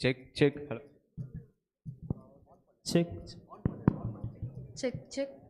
Check, check. Hello. Check. Check, check. check.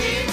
Happy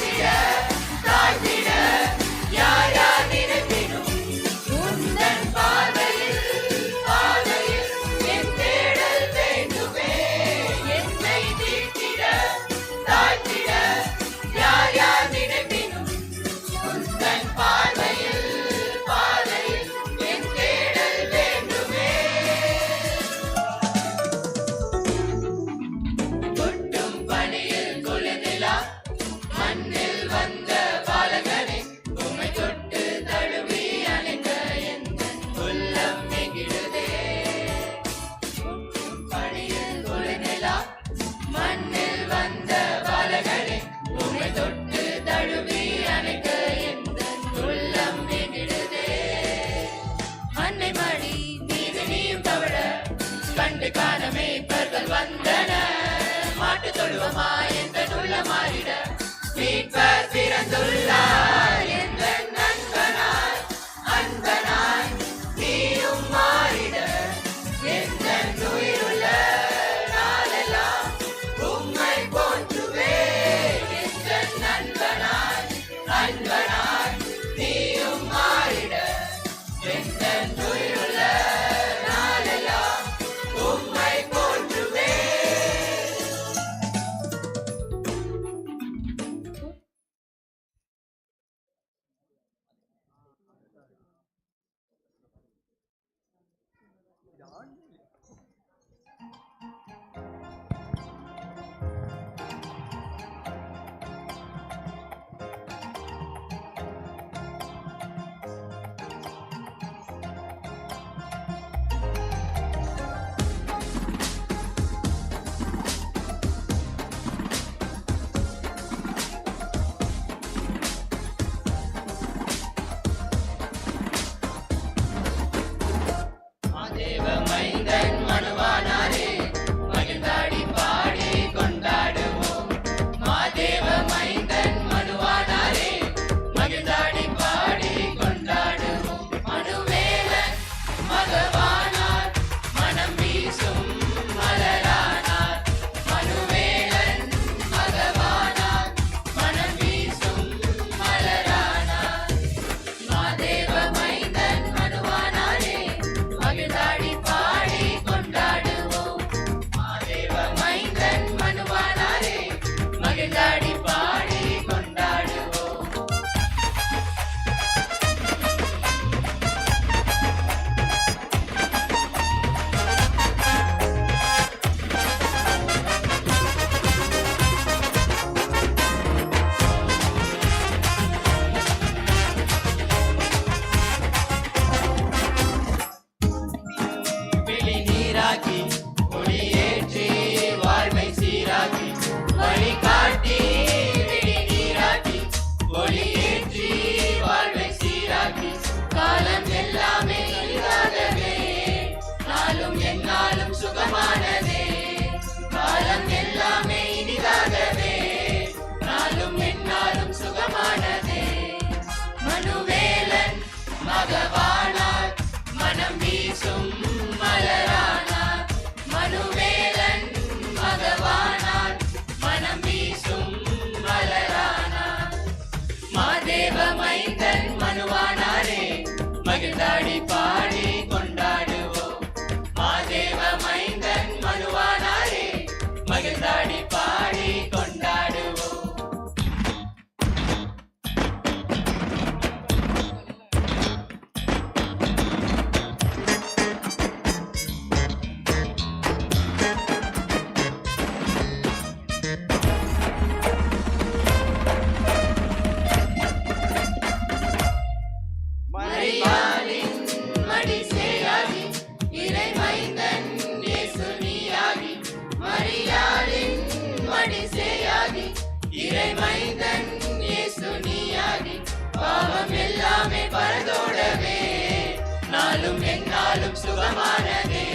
நாளும் என்னாலும் சுகமானதே.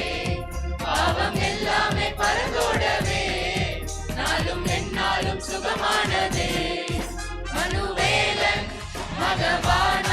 பாவம் எல்லாமே பறந்தோடவே. நாளும் என்னாலும் சுகமானதே. மனுவேலன் மகவான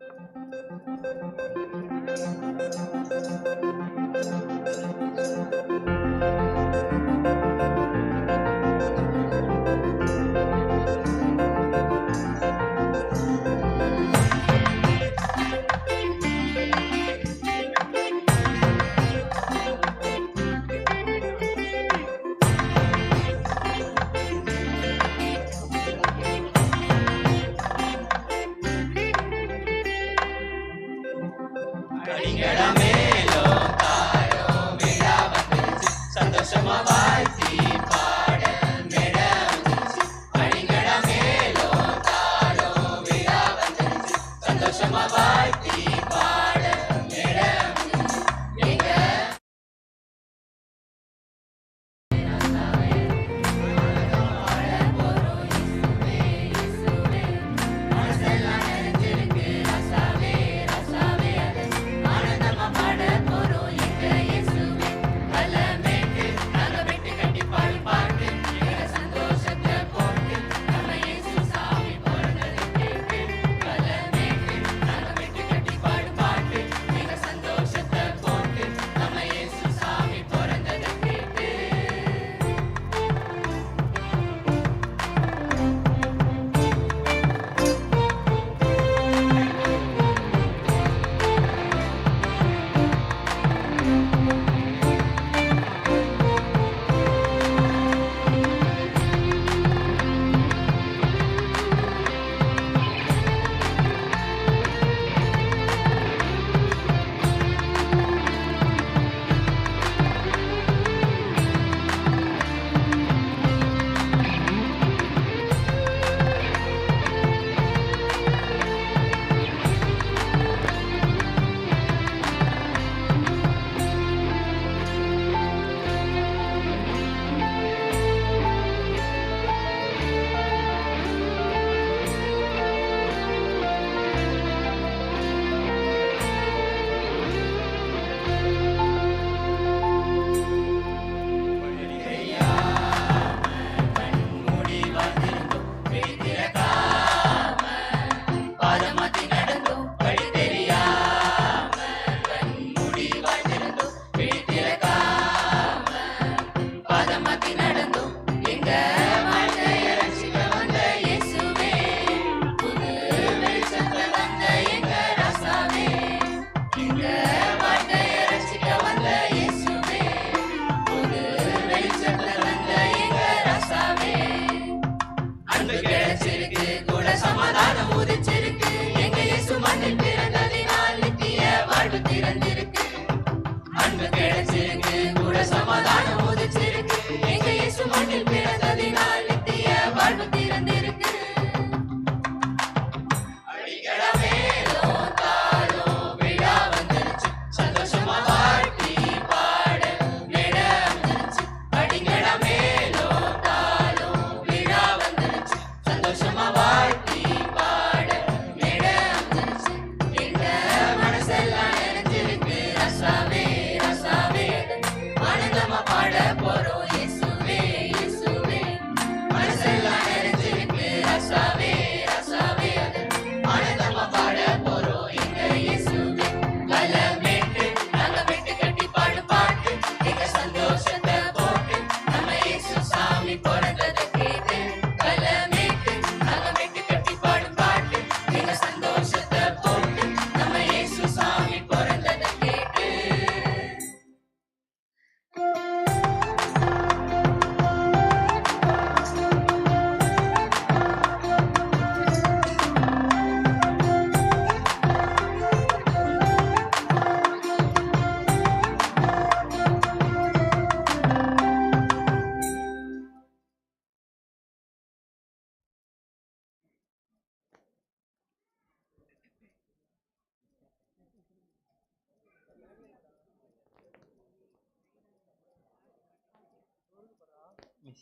Thank you.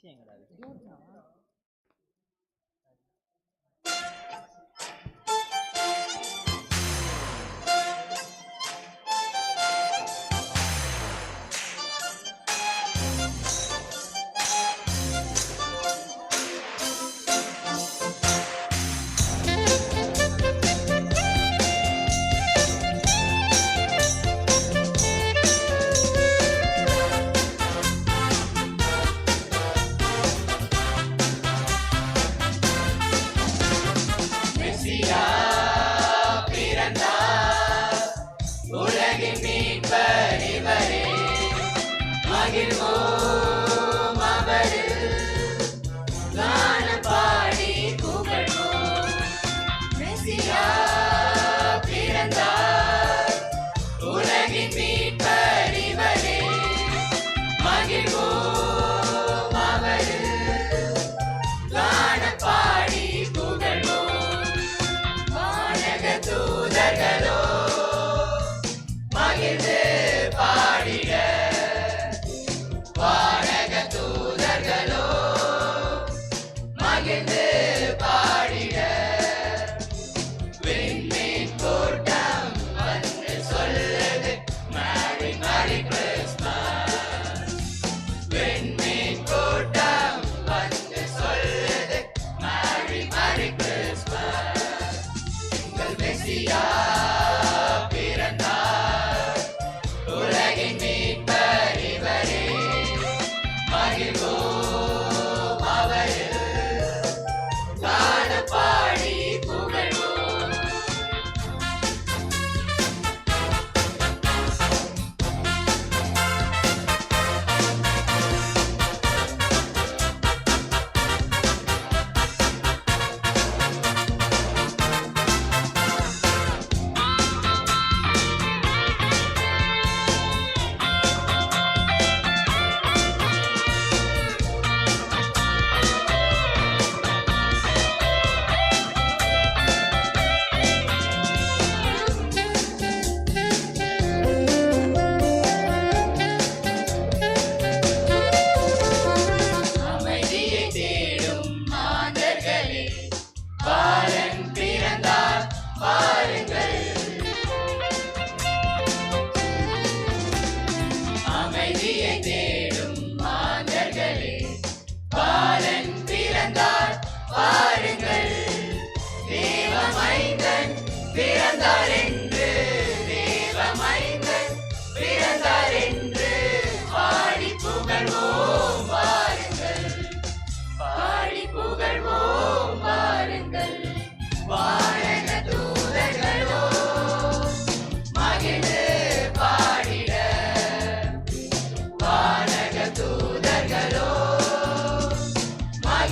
விஷயம் கிடையாது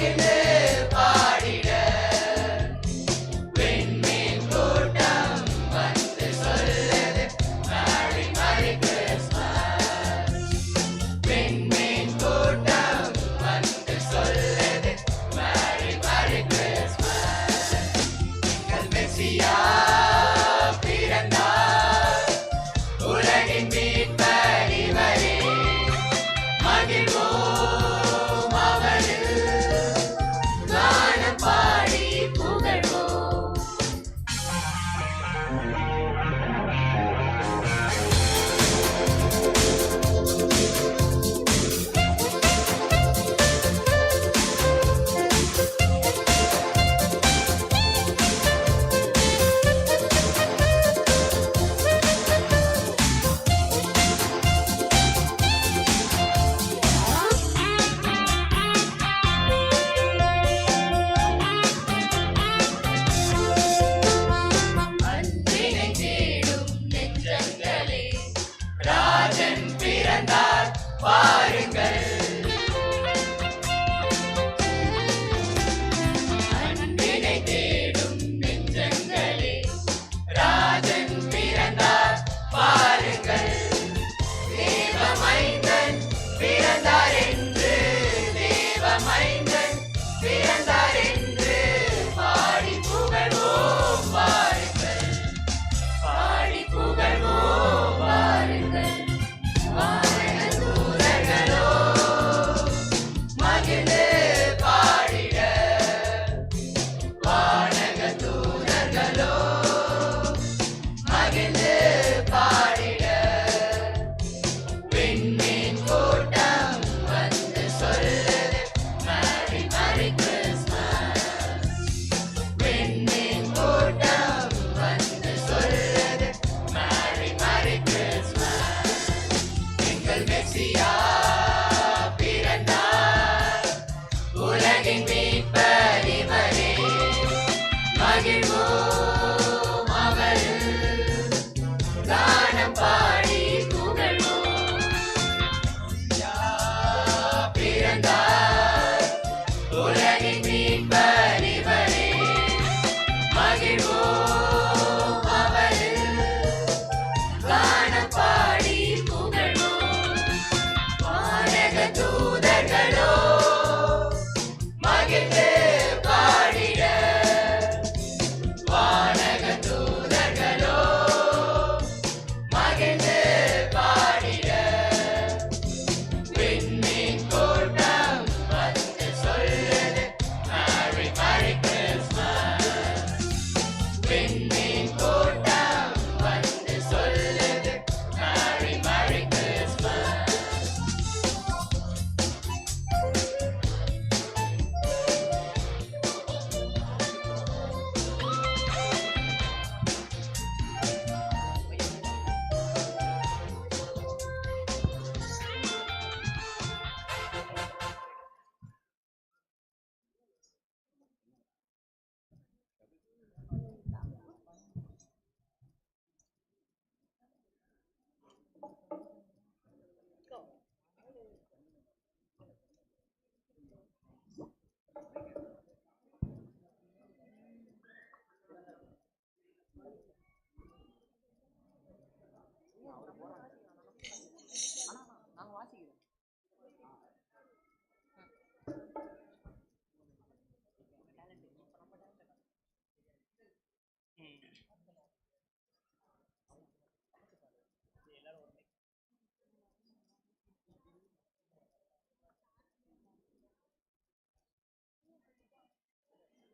Amen.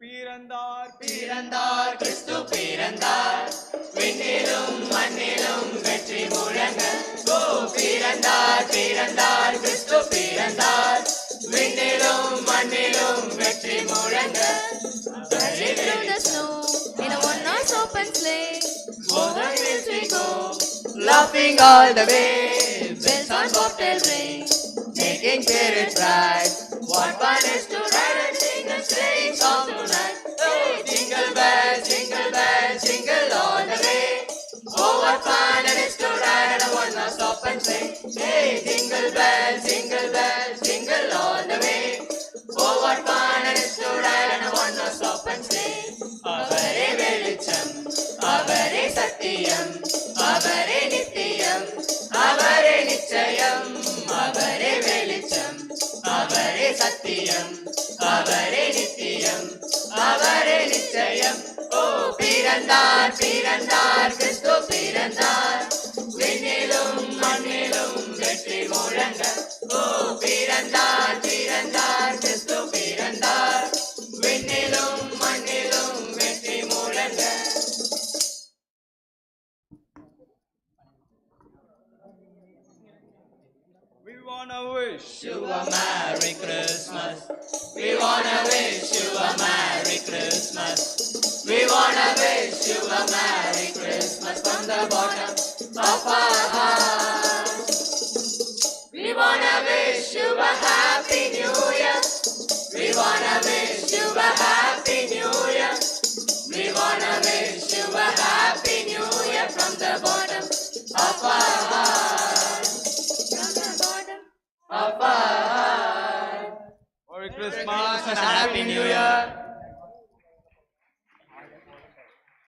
பிறந்தார் பிறந்தார் கிறிஸ்து பிறந்தார் விண்ணிலும் மண்ணிலும் வெற்றி முழங்க ஓ பிறந்தார் பிறந்தார் கிறிஸ்து பிறந்தார் விண்ணிலும் மண்ணிலும் வெற்றி முழங்க laughing all the way. Bells on bobtail ring. making spirits bright. What fun is to ride a wanna அவரே வெளிச்சம் அவரே சத்தியம் அவரே நித்தியம் அவரே நிச்சயம் அவரே வெளிச்சம் அவரே சத்தியம் அவரே நித்தியம் அவரே நிச்சயம். ஓ பிறந்தார் பிறந்தார் Krishna wish you a Merry Christmas. We wanna wish you a Merry Christmas. We wanna wish you a Merry Christmas from the bottom of our hearts. We wanna wish you a Happy New Year. We wanna wish you a Happy New Year. We wanna wish you a Happy New Year from the bottom of our hearts. Christmas and Happy New Year.